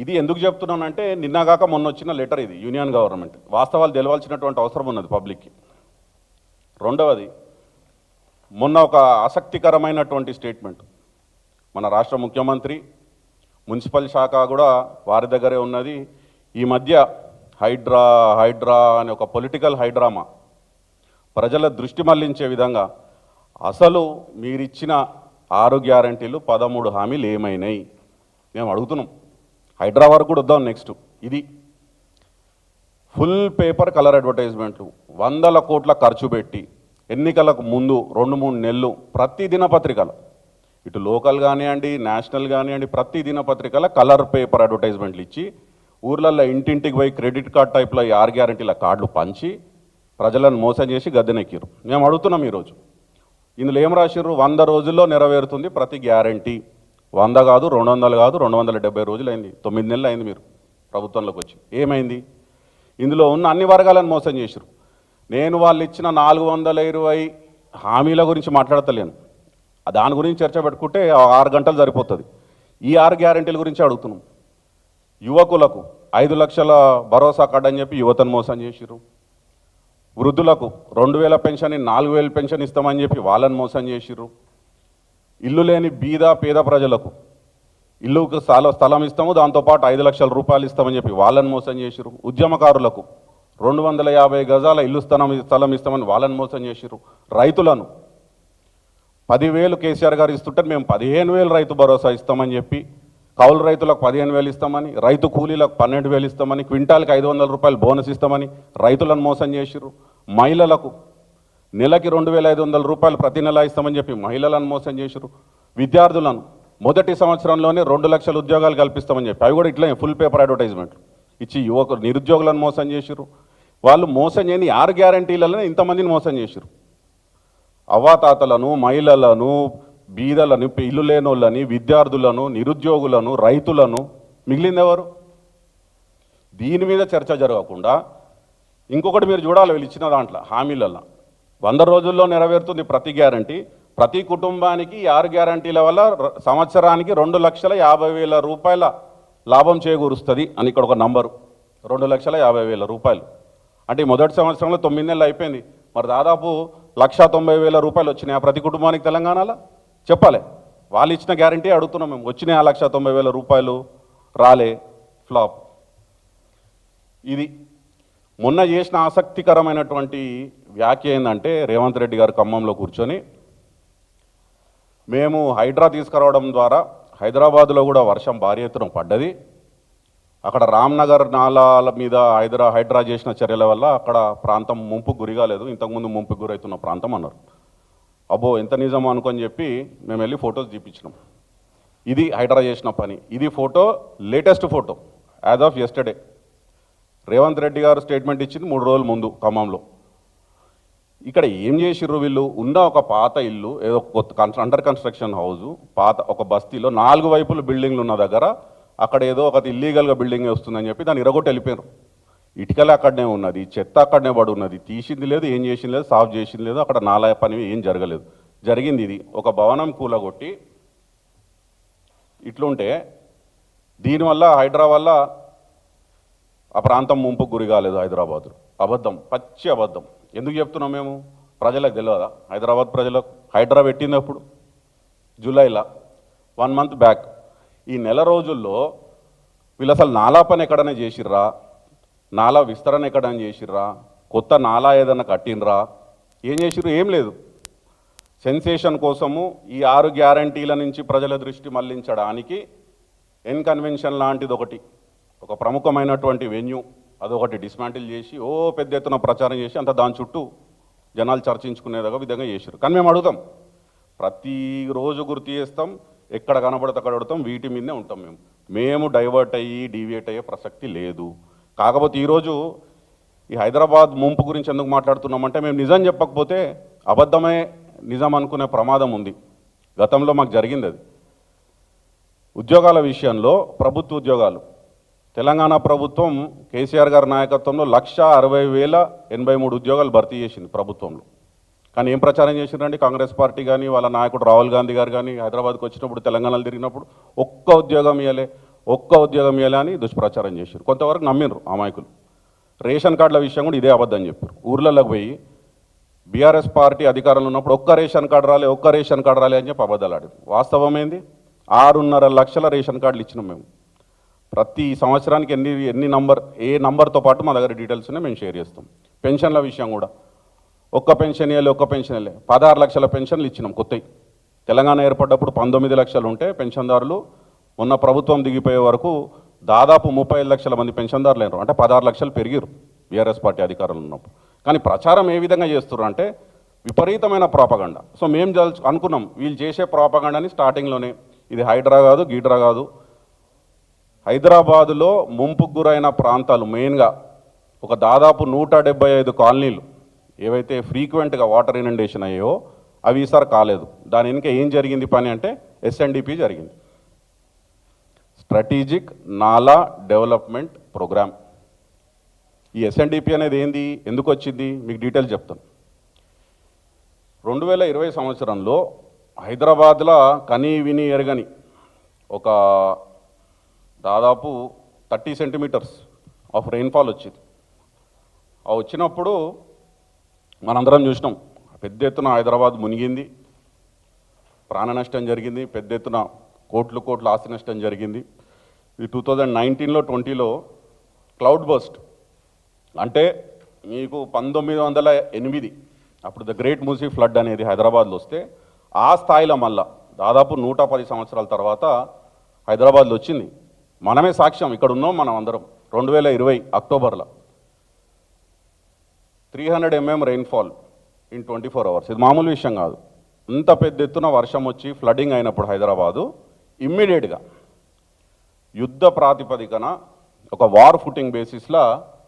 ఇది ఎందుకు చెప్తున్నానంటే నిన్నగాక మొన్న వచ్చిన లెటర్ ఇది యూనియన్ గవర్నమెంట్. వాస్తవాలు తెలవాల్సినటువంటి అవసరం ఉన్నది పబ్లిక్కి. రెండవది మొన్న ఒక ఆసక్తికరమైనటువంటి స్టేట్మెంట్. మన రాష్ట్ర ముఖ్యమంత్రి మున్సిపల్ శాఖ కూడా వారి దగ్గరే ఉన్నది. ఈ మధ్య హైడ్రా హైడ్రా అనే ఒక పొలిటికల్ హైడ్రామా ప్రజల దృష్టి మళ్ళించే విధంగా అసలు మీరిచ్చిన ఆరు గ్యారంటీలు పదమూడు హామీలు ఏమైనాయి? మేము అడుగుతున్నాం. హైదరాబాద్ కూడా వద్దాం నెక్స్ట్ ఇది ఫుల్ పేపర్ కలర్ అడ్వర్టైజ్మెంట్లు వందల కోట్ల ఖర్చు పెట్టి ఎన్నికలకు ముందు రెండు మూడు నెలలు ప్రతి దినపత్రికలు. ఇటు లోకల్ కానివ్వండి నేషనల్ కానివ్వండి ప్రతి దినపత్రికల కలర్ పేపర్ అడ్వర్టైజ్మెంట్లు ఇచ్చి ఊర్లల్లో ఇంటింటికి పోయి క్రెడిట్ కార్డ్ టైప్లో ఆర్ గ్యారంటీల కార్డులు పంచి ప్రజలను మోసం చేసి గద్దెనెక్కిరు మేము అడుగుతున్నాం ఈరోజు. ఇందులో ఏం రాసిర్రు? వంద రోజుల్లో నెరవేరుతుంది ప్రతి గ్యారంటీ వంద కాదు రెండు వందలు కాదు రెండు వందల డెబ్బై రోజులు అయింది తొమ్మిది నెలలు అయింది మీరు ప్రభుత్వంలోకి వచ్చి. ఏమైంది? ఇందులో ఉన్న అన్ని వర్గాలను మోసం చేశారు నేను వాళ్ళు ఇచ్చిన నాలుగు వందల ఇరవై హామీల గురించి మాట్లాడతలేను. దాని గురించి చర్చ పెట్టుకుంటే ఆరు గంటలు సరిపోతుంది. ఈ ఆరు గ్యారెంటీల గురించి అడుగుతున్నాం. యువకులకు ఐదు లక్షల భరోసా కార్డు అని చెప్పి యువతను మోసం చేసిరు వృద్ధులకు రెండు వేల పెన్షన్ నాలుగు వేల పెన్షన్ ఇస్తామని చెప్పి వాళ్ళని మోసం చేసిర్రు. ఇల్లు లేని బీద పేద ప్రజలకు ఇల్లుకు స్థల స్థలం ఇస్తాము దాంతోపాటు ఐదు లక్షల రూపాయలు ఇస్తామని చెప్పి వాళ్ళని మోసం చేసిరు ఉద్యమకారులకు రెండు వందల యాభై గజాల ఇల్లు స్థలం స్థలం ఇస్తామని వాళ్ళని మోసం చేసిరు రైతులను పదివేలు కేసీఆర్ గారు ఇస్తుంటే మేము పదిహేను వేలు రైతు భరోసా ఇస్తామని చెప్పి కౌలు రైతులకు పదిహేను వేలు ఇస్తామని రైతు కూలీలకు పన్నెండు వేలు ఇస్తామని క్వింటాల్కి ఐదు వందల రూపాయలు బోనస్ ఇస్తామని రైతులను మోసం చేసిరు మహిళలకు నెలకి రెండు వేల ఐదు వందల రూపాయలు ప్రతి నెల ఇస్తామని చెప్పి మహిళలను మోసం చేశారు విద్యార్థులను మొదటి సంవత్సరంలోనే రెండు లక్షల ఉద్యోగాలు కల్పిస్తామని చెప్పి. అవి కూడా ఇట్లా ఫుల్ పేపర్ అడ్వర్టైజ్మెంట్ ఇచ్చి యువకులు నిరుద్యోగులను మోసం చేశారు వాళ్ళు మోసం చేయని ఆరు గ్యారంటీలలో ఇంతమందిని మోసం చేశారు అవ్వాతాతలను మహిళలను బీదలను ఇల్లు లేనోళ్ళని విద్యార్థులను నిరుద్యోగులను రైతులను మిగిలిందెవరు దీని మీద చర్చ జరగకుండా ఇంకొకటి మీరు చూడాలి వీళ్ళు ఇచ్చిన దాంట్లో హామీలలో వంద రోజుల్లో నెరవేరుతుంది ప్రతి గ్యారంటీ. ప్రతి కుటుంబానికి ఆరు గ్యారంటీల వల్ల సంవత్సరానికి రెండు లక్షల యాభై వేల రూపాయల లాభం చేకూరుస్తుంది అని ఇక్కడ ఒక నంబరు. రెండు లక్షల యాభై వేల రూపాయలు. అంటే మొదటి సంవత్సరంలో తొమ్మిది నెలలు అయిపోయింది. మరి దాదాపు లక్ష తొంభై వేల రూపాయలు వచ్చినాయి ఆ ప్రతి కుటుంబానికి తెలంగాణలో? చెప్పాలి. వాళ్ళు ఇచ్చిన గ్యారంటీ అడుగుతున్నాం మేము. వచ్చినాయి ఆ లక్ష తొంభై వేల రూపాయలు? రాలే. ఫ్లాప్. ఇది మొన్న చేసిన ఆసక్తికరమైనటువంటి వ్యాఖ్య ఏంటంటే రేవంత్ రెడ్డి గారు ఖమ్మంలో కూర్చొని మేము హైడ్రా తీసుకురావడం ద్వారా హైదరాబాద్లో కూడా వర్షం భారీ ఎత్తున పడ్డది. అక్కడ రామ్నగర్ నాలాల మీద హైదరా హైడ్రా చేసిన చర్యల వల్ల అక్కడ ప్రాంతం ముంపు గురి కాలేదు. ఇంతకుముందు ముంపు గురవుతున్న ప్రాంతం అన్నారు. అబ్బో ఎంత నిజం అనుకొని చెప్పి మేము వెళ్ళి ఫొటోస్ చూపించినాం ఇది హైడ్రా చేసిన పని. ఇది photo latest photo as of yesterday. Revanth Reddy garu statement ఇచ్చింది మూడు రోజుల ముందు ఖమ్మంలో. ఇక్కడ ఏం చేసిర్రు వీళ్ళు? ఉన్న ఒక పాత ఇల్లు ఏదో కొత్త కన్స్ అండర్ కన్స్ట్రక్షన్ హౌస్ పాత ఒక బస్తీలో నాలుగు వైపులు బిల్డింగ్లు ఉన్న దగ్గర అక్కడ ఏదో ఒక ఇల్లీగల్గా బిల్డింగ్ వస్తుందని చెప్పి దాన్ని ఇరగొట్టి వెళ్ళిపోయారు ఇటుకలు అక్కడనే ఉన్నది చెత్త అక్కడనే పడి ఉన్నది. తీసింది లేదు ఏం చేసింది లేదు సాఫ్ చేసింది లేదు అక్కడ నాలా పని ఏం జరగలేదు. జరిగింది ఇది. ఒక భవనం కూలగొట్టి ఇట్లుంటే దీనివల్ల హైదరాబాద్లో వల్ల ఆ ప్రాంతం ముంపు గురి కాలేదు హైదరాబాద్లో అబద్ధం పచ్చి అబద్ధం. ఎందుకు చెప్తున్నాం మేము? ప్రజలకు తెలియదా హైదరాబాద్ ప్రజలకు? హైడ్రా పెట్టింది అప్పుడు జూలైలో. One month back. ఈ నెల రోజుల్లో వీళ్ళు అసలు నాలా పని ఎక్కడైనా చేసిర్రా? నాలా విస్తరణ ఎక్కడైనా చేసిర్రా? కొత్త నాలా ఏదైనా కట్టినరా ఏం చేసిర్రు? ఏం లేదు. సెన్సేషన్ కోసము ఈ ఆరు గ్యారంటీల నుంచి ప్రజల దృష్టి మళ్ళించడానికి ఎన్కన్వెన్షన్ లాంటిది ఒకటి ఒక ప్రముఖమైనటువంటి వెన్యూ. అదొకటి డిస్మాంటిల్ చేసి ఓ పెద్ద ఎత్తున ప్రచారం చేసి అంత దాని చుట్టూ జనాలు చర్చించుకునేదాకా విధంగా చేశారు. కానీ మేము అడుగుతాం. ప్రతిరోజు గుర్తు చేస్తాం. ఎక్కడ కనబడితే అక్కడ అడుగుతాం. వీటి మీదనే ఉంటాం మేము. మేము డైవర్ట్ అయ్యి డీవియేట్ అయ్యే ప్రసక్తి లేదు. కాకపోతే ఈరోజు ఈ హైదరాబాద్ ముంపు గురించి ఎందుకు మాట్లాడుతున్నామంటే మేము నిజం చెప్పకపోతే అబద్ధమే నిజం అనుకునే ప్రమాదం ఉంది. గతంలో మాకు జరిగింది అది. ఉద్యోగాల విషయంలో ప్రభుత్వ ఉద్యోగాలు. తెలంగాణ ప్రభుత్వం కేసీఆర్ గారి నాయకత్వంలో లక్ష అరవై వేల ఎనభై మూడు ఉద్యోగాలు భర్తీ చేసింది ప్రభుత్వంలో. కానీ ఏం ప్రచారం చేసిండ్రండి? కాంగ్రెస్ పార్టీ కానీ వాళ్ళ నాయకుడు రాహుల్ గాంధీ గారు కానీ హైదరాబాద్కి వచ్చినప్పుడు తెలంగాణలో తిరిగినప్పుడు ఒక్క ఉద్యోగం ఇవ్వలే ఒక్క ఉద్యోగం ఇవ్వలే అని దుష్ప్రచారం చేశారు కొంతవరకు నమ్మిండ్రు అమాయకులు రేషన్ కార్డుల విషయం కూడా ఇదే అబద్ధం చెప్పారు. ఊర్లలోకి పోయి బీఆర్ఎస్ పార్టీ అధికారంలో ఉన్నప్పుడు ఒక్క రేషన్ కార్డు రాలే ఒక్క రేషన్ కార్డు రాలే అని చెప్పి అబద్ధాలు ఆడారు. వాస్తవం ఏంది? ఆరున్నర లక్షల రేషన్ కార్డులు ఇచ్చినాం మేము. ప్రతి సంవత్సరానికి ఎన్ని ఎన్ని నంబర్ ఏ నంబర్తో పాటు మా దగ్గర డీటెయిల్స్ ఉన్నాయి మేము షేర్ చేస్తాం. పెన్షన్ల విషయం కూడా. ఒక్క పెన్షన్ ఇవ్వాలి ఒక్క పెన్షన్ ఇవ్వాలి పదహారు లక్షల పెన్షన్లు ఇచ్చినాం కొత్తవి. తెలంగాణ ఏర్పడ్డప్పుడు పంతొమ్మిది లక్షలు ఉంటే పెన్షన్దారులు మొన్న ప్రభుత్వం దిగిపోయే వరకు దాదాపు ముప్పై ఐదు లక్షల మంది పెన్షన్దారులు అయినారు. అంటే పదహారు లక్షలు పెరిగిరు బీఆర్ఎస్ పార్టీ అధికారులు ఉన్నప్పుడు. కానీ ప్రచారం ఏ విధంగా చేస్తున్నారు అంటే విపరీతమైన ప్రాపగండ. సో మేము అనుకున్నాం వీళ్ళు చేసే ప్రాపగండని స్టార్టింగ్లోనే. ఇది హైడ్రా కాదు గీడ్రా కాదు. హైదరాబాదులో ముంపుకు గురైన ప్రాంతాలు మెయిన్గా ఒక దాదాపు నూట డెబ్బై ఐదు కాలనీలు ఏవైతే ఫ్రీక్వెంట్గా వాటర్ ఇనండేషన్ అయ్యాయో అవి ఈసారి కాలేదు. దాని వెనుక ఏం జరిగింది పని అంటే ఎస్ఎన్డిపి జరిగింది. స్ట్రాటజిక్ నాలా డెవలప్మెంట్ ప్రోగ్రామ్ ఈ ఎస్ఎన్డిపి అనేది ఏంది? ఎందుకు వచ్చింది? మీకు డీటెయిల్ చెప్తాను. రెండు వేల ఇరవై సంవత్సరంలో హైదరాబాద్లో కనీ విని ఎరగని ఒక దాదాపు థర్టీ సెంటీమీటర్స్ ఆఫ్ రెయిన్ఫాల్ వచ్చింది. ఆ వచ్చినప్పుడు మనందరం చూసినాం పెద్ద ఎత్తున హైదరాబాద్ మునిగింది ప్రాణ నష్టం జరిగింది పెద్ద ఎత్తున కోట్లు కోట్ల ఆస్తి నష్టం జరిగింది. ఇది టూ థౌజండ్ నైన్టీన్లో ట్వంటీలో క్లౌడ్ బస్ట్ అంటే మీకు పంతొమ్మిది వందల ఎనిమిది అప్పుడు ద గ్రేట్ మూసీ ఫ్లడ్ అనేది హైదరాబాద్లో వస్తే ఆ స్థాయిలో మళ్ళా దాదాపు నూట పది సంవత్సరాల తర్వాత హైదరాబాద్లో వచ్చింది. మనమే సాక్ష్యం ఇక్కడ ఉన్నాం మనం అందరం. రెండు వేల ఇరవై అక్టోబర్లో. Three hundred MM rainfall in twenty four hours ఇది మామూలు విషయం కాదు. ఇంత పెద్ద ఎత్తున వర్షం వచ్చి ఫ్లడ్డింగ్ అయినప్పుడు హైదరాబాదు ఇమ్మీడియట్గా యుద్ధ ప్రాతిపదికన ఒక వార్ ఫుటింగ్ బేసిస్లో